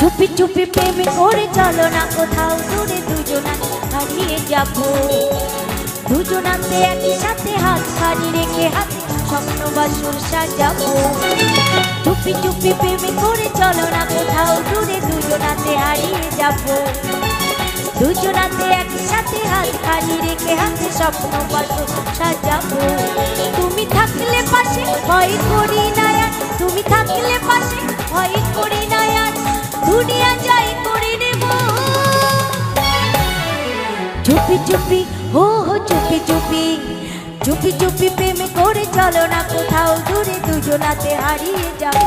চুপি চুপি প্রেম করে চলো না কোথাও, দূরে দুজনা হারিয়ে যাব। দুজনাতে একই সাথে হাত খানি রেখে হাতে স্বপ্ন বাসুর সাজাবো। চুপি চুপি প্রেম করে চলো না কোথাও, দূরে দুজনাতে হারিয়ে যাব। দুজনাতে একই সাথে হাত খানি রেখে হাতে স্বপ্ন থাকলে পাশে ভয় করি না আর, তুমি থাকলে পাশে ভয় করি না আর, দুনিয়া যাই করে নেব। চুপি চুপি, হো হো চুপি চুপি চুপি চুপি প্রেম করে চলো না কোথাও, দূরে দুজনাতে হারিয়ে যাব।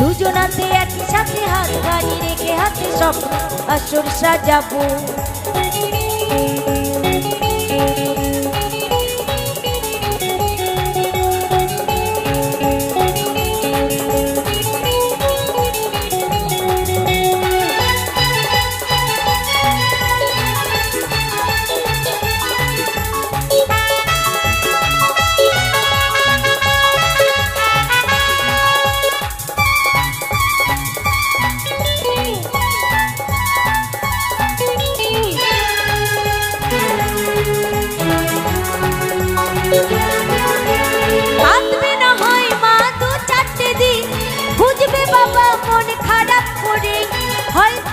দুজনাতে একই সাথে হাত গাড়ি রেখে হাতে স্বপ্ন আসর সাজাবো।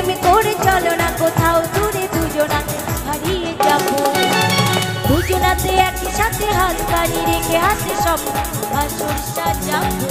প্রেম করে চলো না, কোথাও দূরে দুজনা হারিয়ে যাব। দুজনাতে একই সাথে হাত গাড়ি রেখে হাতে সব আসর সাজাবো।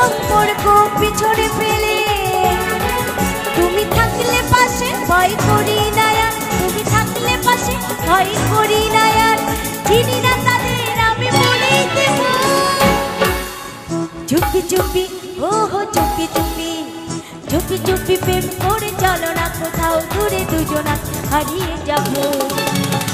সম্পর্ক পিছনে ফেলে। তুমি থাকলে পাশে ভয় করি না তুমি থাকলে পাশে ভয় করি না আর চিনি না তাদের, আমি বলে দেব। চুপি চুপি ও হো চুপি চুপি। চুপি চুপি প্রেম করে চলো না কোথাও, দূরে দুজনা হারিয়ে যাব।